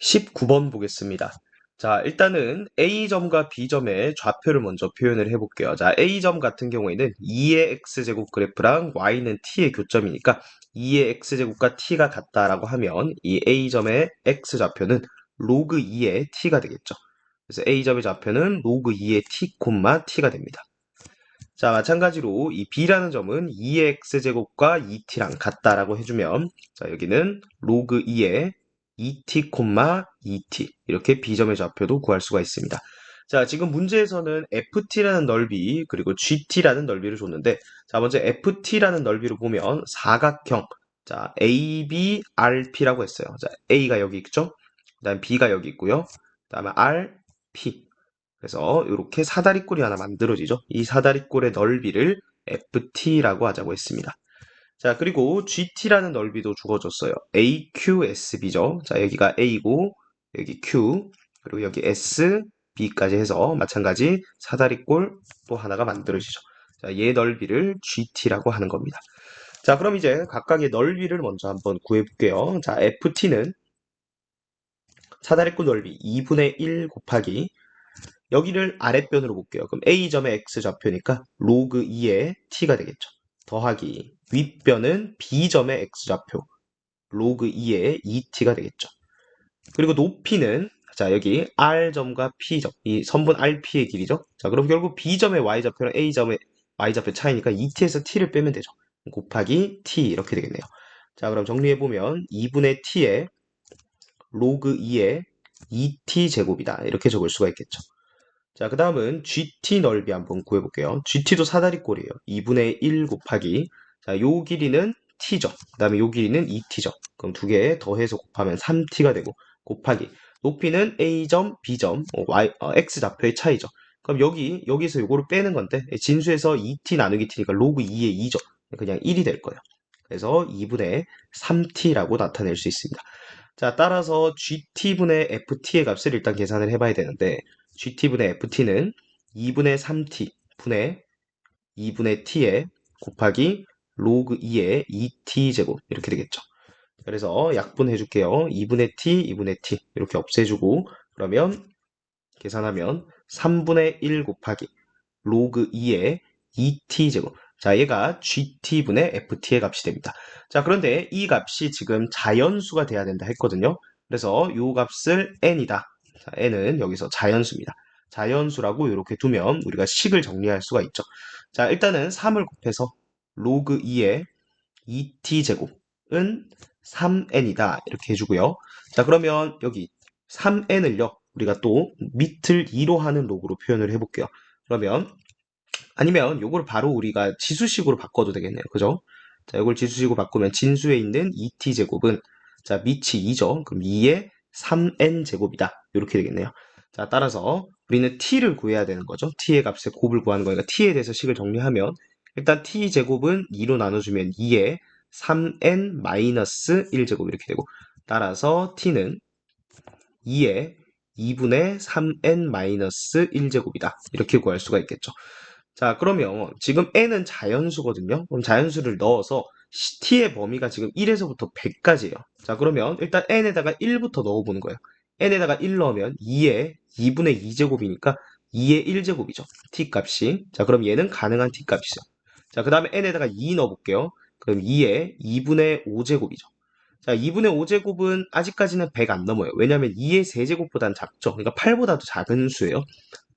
19번 보겠습니다. 자, 일단은 A점과 B점의 좌표를 먼저 표현을 해볼게요. 자, A점 같은 경우에는 2의 X제곱 그래프랑 Y는 T의 교점이니까 2의 X제곱과 T가 같다라고 하면 이 A점의 X좌표는 로그 2의 T가 되겠죠. 그래서 A점의 좌표는 로그 2의 T, T가 됩니다. 자, 마찬가지로 이 B라는 점은 2의 X제곱과 2T랑 같다라고 해주면 자, 여기는 로그 2의 2t, 2t 이렇게 b점의 좌표도 구할 수가 있습니다. 자, 지금 문제에서는 ft라는 넓이 그리고 gt라는 넓이를 줬는데 자, 먼저 ft라는 넓이로 보면 사각형 자, ABRP라고 했어요. 자, A가 여기 있죠? 그다음 B가 여기 있고요. 그다음에 RP 그래서 이렇게 사다리꼴이 하나 만들어지죠. 이 사다리꼴의 넓이를 FT라고 하자고 했습니다. 자, 그리고 GT라는 넓이도 주어졌어요. AQSB죠. 자, 여기가 A고, 여기 Q, 그리고 여기 S, B까지 해서 마찬가지 사다리꼴 또 하나가 만들어지죠. 자, 얘 넓이를 GT라고 하는 겁니다. 자, 그럼 이제 각각의 넓이를 먼저 한번 구해볼게요. 자, FT는 사다리꼴 넓이 2분의 1 곱하기 여기를 아랫변으로 볼게요. 그럼 A점의 X좌표니까 로그 2의 T가 되겠죠. 더하기 윗변은 B점의 X좌표 로그 2의 2t가 되겠죠. 그리고 높이는 자 여기 R점과 P점 이 선분 RP의 길이죠. 자 그럼 결국 B점의 Y좌표랑 A점의 Y좌표 차이니까 2t에서 t를 빼면 되죠. 곱하기 t 이렇게 되겠네요. 자 그럼 정리해보면 2분의 t의 로그 2의 2t 제곱이다 이렇게 적을 수가 있겠죠. 자, 그 다음은 GT 넓이 한번 구해볼게요. GT도 사다리꼴이에요. 2분의 1 곱하기 자, 요 길이는 t죠. 그 다음에 요 길이는 2t죠. 그럼 두 개 더해서 곱하면 3t가 되고 곱하기 높이는 a점, b점, 어, y, 어, x좌표의 차이죠. 그럼 여기 여기서 요거를 빼는 건데 진수에서 2t 나누기 t니까 로그 2의 2죠. 그냥 1이 될 거예요. 그래서 2분의 3t라고 나타낼 수 있습니다. 자, 따라서 gt분의 ft의 값을 일단 계산을 해봐야 되는데 gt분의 ft는 2분의 3t 분의 2분의 t에 곱하기 로그 2의 2t제곱 이렇게 되겠죠. 그래서 약분해 줄게요. 2분의 t, 2분의 t 이렇게 없애주고 그러면 계산하면 3분의 1 곱하기 로그 2의 2t제곱 자 얘가 gt분의 ft의 값이 됩니다. 자 그런데 이 값이 지금 자연수가 돼야 된다 했거든요. 그래서 이 값을 n이다. 자, n은 여기서 자연수입니다. 자연수라고 이렇게 두면 우리가 식을 정리할 수가 있죠. 자, 일단은 3을 곱해서 로그 2의 2t제곱은 3n이다. 이렇게 해주고요. 자, 그러면 여기 3n을요. 우리가 또 밑을 2로 하는 로그로 표현을 해볼게요. 그러면 아니면 요거를 바로 우리가 지수식으로 바꿔도 되겠네요. 그죠? 자, 이걸 지수식으로 바꾸면 진수에 있는 2t제곱은 자, 밑이 2죠. 그럼 2의 3n 제곱이다. 이렇게 되겠네요. 자, 따라서 우리는 t를 구해야 되는 거죠. t의 값의 곱을 구하는 거니까 t에 대해서 식을 정리하면 일단 t 제곱은 2로 나눠주면 2의 3n-1제곱 이렇게 되고 따라서 t는 2의 2분의 3n-1제곱이다. 이렇게 구할 수가 있겠죠. 자, 그러면 지금 n은 자연수거든요. 그럼 자연수를 넣어서 t의 범위가 지금 1에서부터 100까지예요. 자, 그러면 일단 n에다가 1부터 넣어보는 거예요. n에다가 1 넣으면 2에 2분의 2제곱이니까 2의 1제곱이죠. t 값이. 자, 그럼 얘는 가능한 t 값이죠. 자, 그 다음에 n에다가 2 넣어볼게요. 그럼 2에 2분의 5제곱이죠. 자, 2분의 5제곱은 아직까지는 100 안 넘어요. 왜냐하면 2의 세제곱보다는 작죠. 그러니까 8보다도 작은 수예요.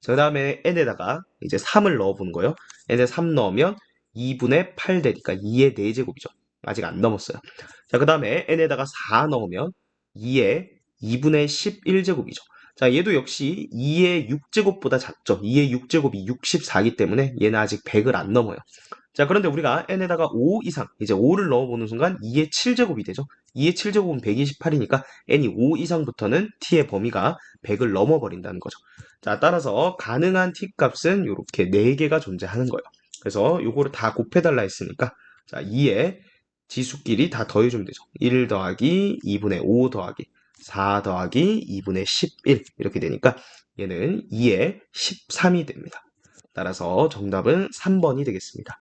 자, 그 다음에 n에다가 이제 3을 넣어보는 거예요. n에 3 넣으면 2분의 8 되니까 2의 4제곱이죠. 아직 안 넘었어요. 자, 그 다음에 n에다가 4 넣으면 2의 2분의 11제곱이죠. 자, 얘도 역시 2의 6제곱보다 작죠. 2의 6제곱이 64이기 때문에 얘는 아직 100을 안 넘어요. 자, 그런데 우리가 n에다가 5 이상, 이제 5를 넣어보는 순간 2의 7제곱이 되죠. 2의 7제곱은 128이니까 n이 5 이상부터는 t의 범위가 100을 넘어버린다는 거죠. 자, 따라서 가능한 t 값은 이렇게 4개가 존재하는 거예요. 그래서 이거를 다 곱해달라 했으니까 자, 2의 지수끼리 다 더해주면 되죠. 1 더하기 2분의 5 더하기 4 더하기 2분의 11 이렇게 되니까 얘는 2의 13이 됩니다. 따라서 정답은 3번이 되겠습니다.